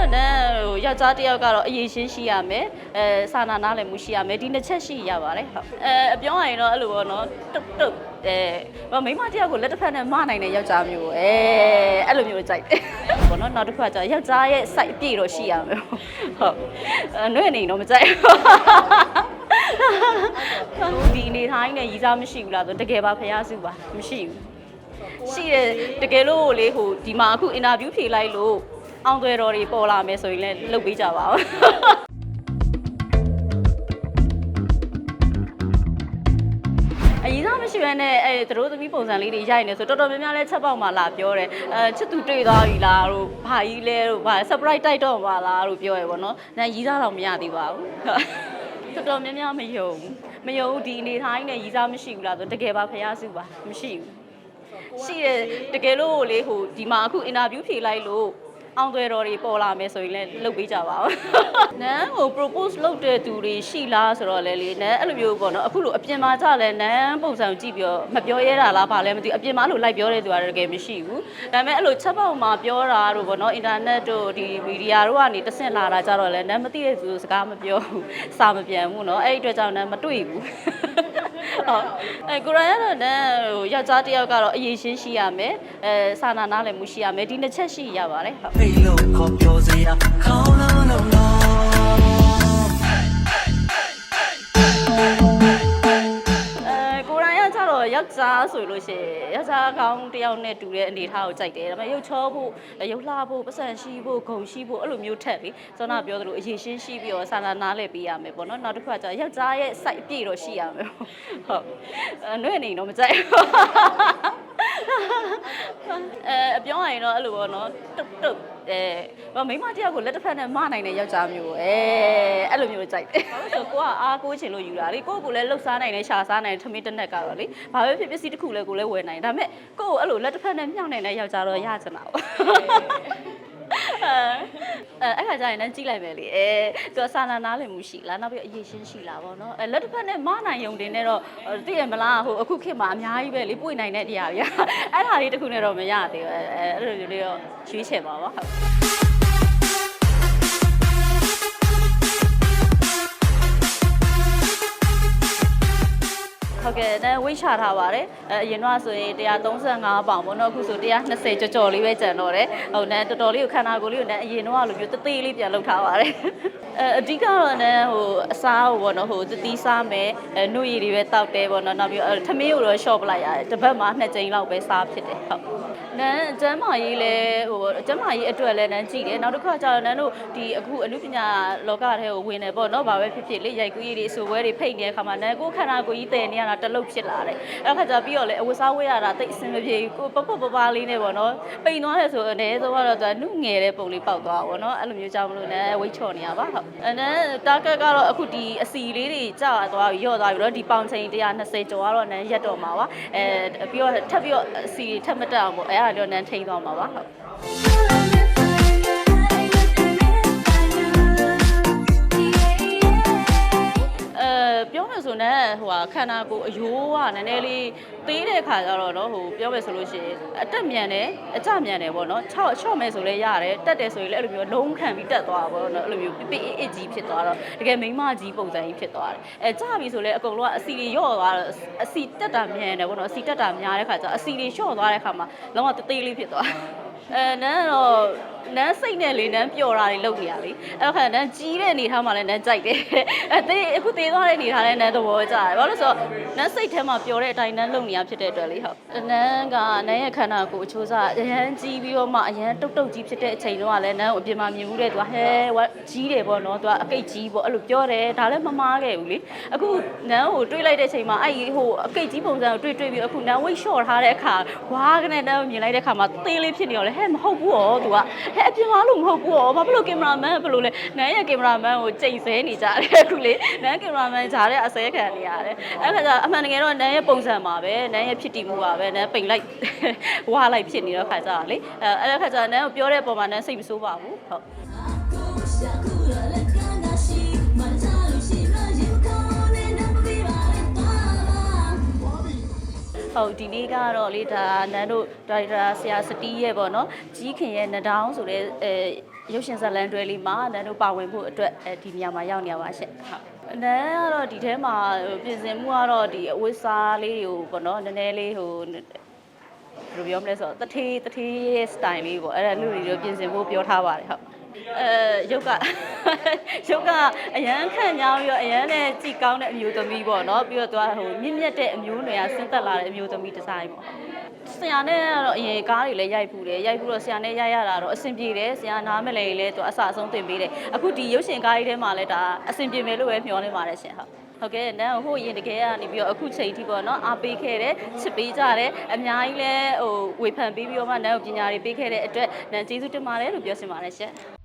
တော့နန်းဟိုယောက်ျားတစ်ယောက်ကတော့အရေးရှင်းရှိရမယ်အဲစာနာနားလည်းမှုရှိရမယ်ဒီနှစ်ချက်ရှိရပါတယ်ဟုတ်အဲအပြောရရင်တော့အဲ့လိုပေါ့နော်တုတ်တုတ်အဲမိန်းမတစ်ယောက်ကိုလက်တစ်ဖက်နဲ့မနိုင်တဲ့ယောက်ျားမျိုးအဲအဲ့လိုမျိုးကြိုက်တယ်ပေါ့နော်နောက်တစ်ခါကျတော့ယောက်ျားရဲ့ site အပြည့်တော့ရှိရမယ်ဟုတ်အဲနှွေးနေတော့မကြိုက်ဘူးဒီအနေထားကြီးနဲ့ရီးစားမရှိဘူးလားဆိုတကယ်ပါဖျားစုပါမရှိဘူးရှိတယ်တကယ်လို့လေဟိုဒီမှာအခုအင်တာဗျူးဖြေလိုက်လို့ အောင်သွဲတော်တွေပေါ်လာမယ်ဆိုရင်လည်းလုပ်ပေးကြပါဦးအရင်ကမရှိဘဲနဲ့အဲသူတို့သမီးပုံစံလေးတွေရိုက်နေဆိုတော်တော်များများလဲချက်ပေါက်မှလာပြောတယ်အဲချစ်သူတွေ့သွားပြီလားတို့ဘာကြီးလဲတို့ဘာ surprise တိုက်တော့ပါလားတို့ပြောရပေါ့နော်။နိုင်ရီးစားတော့မရသေးပါဘူး။တော်တော်များများမယုံဘူးမယုံဘူးဒီအနေထားကြီးနဲ့ရီးစားမရှိဘူးလားဆိုတကယ်ပါဖျားစုပါမရှိဘူးရှိတယ်တကယ်လို့လေဟိုဒီမှာအခုအင်တာဗျူးဖြေလိုက်လို့ အောင်သွဲတော်တွေပေါ်လာမယ်ဆိုရင်လည်းလုပ်ပေးကြပါဦး။နန်းဟို propose လုပ်တဲ့သူတွေရှိလားဆိုတော့လေလေနန်းအဲ့လိုမျိုးပေါ့နော်အခုလိုအပြင်မှာကြလဲနန်းပုံစံကြည့်ပြီးတော့မပြောရဲတာလားဘာလဲမသိဘူးအပြင်မှာလို့လိုက်ပြောတဲ့သူကတကယ်မရှိဘူး။ဒါပေမဲ့အဲ့လိုချက်ပေါက်မှာပြောတာတို့ပေါ့နော်အင်တာနက်တို့ဒီမီဒီယာတို့ကနေတဆင့်လာတာကြတော့လဲနန်းမသိတဲ့သူစကားမပြောဘူး။စာမပြန်ဘူးနော်အဲ့ဒီအတွက်ကြောင့်နန်းမတွေ့ဘူး။ဟုတ် အဲကိုရိုင်းကတော့နန်းဟိုယောက်ျားတစ်ယောက်ကတော့အရေးရှင်းရှိရမယ်အဲစာနာနားလည်းမှုရှိရမယ်ဒီနှစ်ချက်ရှိရပါတယ်ဟုတ်ဖေးလို့ခေါ်ပြောစရာခေါင်း တော့ယောက်ျားဆိုလို့ရှိရင်ယောက်ျားကောင်းတစ်ယောက်နဲ့တူတဲ့အနေထားကိုကြိုက်တယ်ဒါပေမဲ့ရုပ်ချောဖို့ရုပ်လှဖို့ပတ်စံရှိဖို့ဂုံရှိဖို့အဲ့လိုမျိုးထက်လေစောနာပြောသလိုအရေးရှင်းရှိပြီးတော့စာနာနားလည်းပေးရမယ်ပေါ့နော်နောက်တစ်ခါကျတော့ယောက်ျားရဲ့ site အပြည့်တော့ရှိရမယ်ဟုတ်အဲနှွေးနေတော့မကြိုက်ဘူး အဲအပြောရရင်တော့အဲ့လိုပေါ့နော်တုတ်တုတ်အဲမိန်းမတစ်ယောက်ကိုလက်တစ်ဖက်နဲ့မနိုင်တဲ့ယောက်ျားမျိုးအဲအဲ့လိုမျိုးကြိုက်တယ်။ဘာလို့လဲဆိုတော့ကိုကအားကိုးချင်လို့ယူတာလေကိုယ့်ကိုလည်းလှုပ်ရှားနိုင်တယ်ရှာစားနိုင်တယ်ထမင်းတစ်နက်ကတော့လေဘာပဲဖြစ်ပစ္စည်းတစ်ခုလည်းကိုလည်းဝယ်နိုင်တယ်ဒါပေမဲ့ကိုယ့်ကိုအဲ့လိုလက်တစ်ဖက်နဲ့မြှောက်နိုင်တဲ့ယောက်ျားတော့ရချင်တာပေါ့ အဲအဲ့ခါကျရင်လည်းကြည့်လိုက်မယ်လေအဲသူကစာနာနားလည်မှုရှိလားနောက်ပြီးအရေးရှင်းရှိလားပေါ့နော်အဲလက်တစ်ဖက်နဲ့မနိုင်ယုံတင်နဲ့တော့သိရမလားဟိုအခုခေတ်မှာအများကြီးပဲလေပွေနိုင်တဲ့တရားကြီးအဲ့ဒါလေးတစ်ခုနဲ့တော့မရသေးဘူးအဲအဲ့လိုလေးတော့ရွေးချယ်ပါပါ ဟုတ်ဟုတ်ကဲ့အဲဝိတ်ချထားပါတယ်အဲအရင်တော့ဆိုရင်135ပေါင်ပေါ့နော်အခုဆို120ကြော်ကြော်လေးပဲကျန်တော့တယ်ဟုတ်နဲတော်တော်လေးကိုခန္ဓာကိုယ်လေးကိုနဲအရင်တော့လိုမျိုးတသေးလေးပြန်လုပ်ထားပါတယ်အဲအဓိကတော့နဲဟိုအစားဟိုပေါ့နော်ဟိုတတိစားမယ်အဲနှုတ်ရည်တွေပဲတောက်တယ်ပေါ့နော်နောက်ပြီးထမင်းကိုတော့ short ပလိုက်ရတယ်တစ်ပတ်မှာနှစ်ကြိမ်လောက်ပဲစားဖြစ်တယ်ဟုတ်နန်းအကျမ်းမာရေးလဲဟိုအကျမ်းမာရေးအတွက်လဲနန်းကြည့်တယ်နောက်တစ်ခါကျတော့နန်းတို့ဒီအခုအမှုပညာလောကထဲကိုဝင်တယ်ပေါ့နော်ဘာပဲဖြစ်ဖြစ်လေရိုက်ကူးရေးတွေအဆိုပွဲတွေဖိတ်နေတဲ့အခါမှာနန်းကိုယ်ခန္ဓာကိုယ်ကြီးတည်နေရတာတလုတ်ဖြစ်လာတယ်အဲ့ခါကျပြီးတော့လေအဝတ်စားဝတ်ရတာတိတ်အဆင်မပြေဘူးကိုပပပပလေးနဲ့ပေါ့နော်ပိန်သွားတယ်ဆိုတော့အနေဆုံးကတော့သူကနှုတ်ငယ်တဲ့ပုံလေးပေါက်သွားတာပေါ့နော်အဲ့လိုမျိုးကြောင့်မလို့နန်းဝိတ်ချော်နေရပါဟုတ်အဲ့နန်းတာဂက်ကတော့အခုဒီအစီလေးတွေကြာသွားပြီးရော့သွားပြီးတော့ဒီပေါင်ချိန်120ကျော်ကတော့နန်းရက်တော့မှာပါအဲပြီးတော့ထပ်ပြီးတော့အစီထပ်မတက်အောင်ပေါ့အဲ့ဒါတော့နန်းထိန်းသွားမှာပါဟုတ် ပြောမယ်ဆိုတော့ဟိုဟာခန္ဓာကိုယ်အယိုးကနည်းနည်းလေးသေးတဲ့ခါကျတော့နော်ဟိုပြောမယ်ဆိုလို့ရှိရင်အတက်မြန်တယ်အကျမြန်တယ်ပေါ့နော်6 6မယ်ဆိုလဲရတယ်တက်တယ်ဆိုရင်လည်းအဲ့လိုမျိုးလုံးခံပြီးတက်သွားတာပေါ့နော်အဲ့လိုမျိုးပြပြအစ်ကြီးဖြစ်သွားတော့တကယ်မိန်းမကြီးပုံစံကြီးဖြစ်သွားတယ်အဲကြပြီဆိုလဲအကုန်လုံးကအစီတွေရော့သွားတော့အစီတက်တာမြန်တယ်ပေါ့နော်အစီတက်တာများတဲ့ခါကျအစီတွေလျှော့သွားတဲ့ခါမှာလုံးဝတသေးလေးဖြစ်သွားအဲနန်းတော့ နန်းစိတ်နဲ့လေနန်းပျော်တာတွေလုပ်နေရလေအဲ့တော့ခါနန်းကြီးတဲ့အနေထားမှာလည်းနန်းကြိုက်တယ်အဲတေးအခုတေးသွားတဲ့အနေထားလည်းနန်းသဘောကျတယ်ဘာလို့လဲဆိုတော့နန်းစိတ်ထဲမှာပျော်တဲ့အတိုင်းနန်းလုပ်နေရဖြစ်တဲ့အတွက်လေဟုတ်နန်းကနန်းရဲ့ခန္ဓာကိုယ်အချိုးစားအရန်ကြီးပြီးတော့မှအရန်တုတ်တုတ်ကြီးဖြစ်တဲ့အချိန်တုန်းကလည်းနန်းကိုအပြင်မှာမြင်မှုတဲ့သူကဟဲဝါကြီးတယ်ပေါ့နော်သူကအကိတ်ကြီးပေါ့အဲ့လိုပြောတယ်ဒါလည်းမမားခဲ့ဘူးလေအခုနန်းကိုတွေးလိုက်တဲ့အချိန်မှာအဲ့ဒီဟိုအကိတ်ကြီးပုံစံကိုတွေးတွေးပြီးအခုနန်းဝိတ်လျှော့ထားတဲ့အခါဝါးကနေနန်းကိုမြင်လိုက်တဲ့အခါမှာသေးလေးဖြစ်နေရောလေဟဲ့မဟုတ်ဘူးရောသူကဟဲ့အပြင်မှာလို့မဟုတ်ဘူးရောဘာဖြစ်လို့ကင်မရာမန်ဘယ်လိုလဲနန်းရဲ့ကင်မရာမန်ကိုချိန်ဆဲနေကြတယ်အခုလေနန်းကင်မရာမန်ဂျားတဲ့အစဲခံနေရတယ်အဲ့ခါကျအမှန်တကယ်တော့နန်းရဲ့ပုံစံပါပဲနန်းရဲ့ဖြစ်တည်မှုပါပဲနန်းပိန်လိုက်ဝါလိုက်ဖြစ်နေတော့ခါကျတော့လေအဲ့အဲ့ခါကျနန်းကိုပြောတဲ့ပုံမှာနန်းစိတ်မဆိုးပါဘူးဟုတ် ဟဟုတ်ဒီနေ့ကတော့လေဒါနန်းတို့ဒါရိုက်တာဆရာစတီးရဲ့ပေါ့နော်ကြီးခင်ရဲ့နဒေါင်းဆိုတဲ့အဲရုပ်ရှင်ဇာတ်လမ်းတွဲလေးမှာနန်းတို့ပါဝင်ဖို့အတွက်အဲဒီနေရာမှာရောက်နေရပါရှင့်ဟုတ်နန်းကတော့ဒီထဲမှာဟိုပြင်ဆင်မှုကတော့ဒီအဝတ်စားလေးတွေကိုပေါ့နော်နည်းနည်းလေးဟိုဘယ်လိုပြောမလဲဆိုတော့တထေးတထေးရဲ့ style လေးပေါ့အဲ့ဒါလူတွေတော့ပြင်ဆင်ဖို့ပြောထားပါတယ်ဟုတ် အဲရုပ်ကရုပ်ကအရန်ခန့်ညောင်းပြီးတော့အရန်နဲ့ကြည်ကောင်းတဲ့အမျိုးသမီးပေါ့နော်ပြီးတော့သူကဟိုမြင့်မြတ်တဲ့အမျိုးနွယ်ကဆင်းသက်လာတဲ့အမျိုးသမီးဒီဇိုင်းပေါ့ဆရာနဲ့ကတော့အရင်ကားတွေလည်းရိုက်ဖူးတယ်ရိုက်ဖူးတော့ဆရာနဲ့ရိုက်ရတာတော့အဆင်ပြေတယ်ဆရာနားမလဲလေသူအဆအဆုံးသင်ပေးတယ်အခုဒီရုပ်ရှင်ကားကြီးထဲမှာလည်းဒါအဆင်ပြေမယ်လို့ပဲမျှော်နေပါတယ်ရှင်ဟုတ်ဟုတ်ကဲ့နန်းဟိုရင်တကယ်ကနေပြီးတော့အခုချိန်ထိပေါ့နော်အားပေးခဲ့တယ်ချစ်ပေးကြတယ်အများကြီးလဲဟိုဝေဖန်ပေးပြီးတော့မှနန်းကိုပညာတွေပေးခဲ့တဲ့အတွက်နန်းကျေးဇူးတင်ပါတယ်လို့ပြောချင်ပါတယ်ရှင်